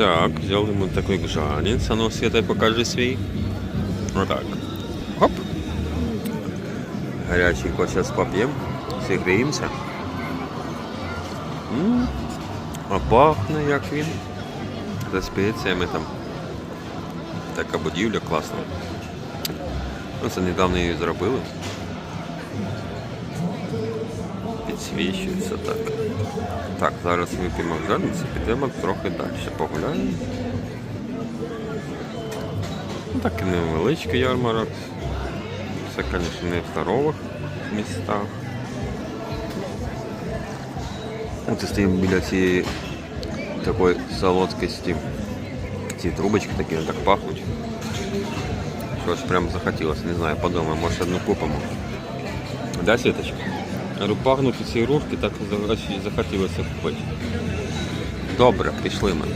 Так, взяли ми такий гжанець. А ну, Світай, покажи свій. Отак. Хоп. Гаряченько зараз поп'ємо, зігріємося. М, А пахне як він. За спеціями там. Така будівля класна. Ну, це недавно її зробили. Підсвічується так. Так, зараз вип'ємо жадниці, підемо трохи далі. Погуляємо. Ну, такий невеличкий ярмарок. Це, звісно, не в здорових містах. От і стоїмо біля цієї такої солодкості. Ці трубочки такі так пахнуть. Щось прям захотілося, не знаю, подумаю, може одну купимо. Да, Світочка? Говорю, пахнуть ці ігрушки, так захотілося купити. Добре, пішли ми.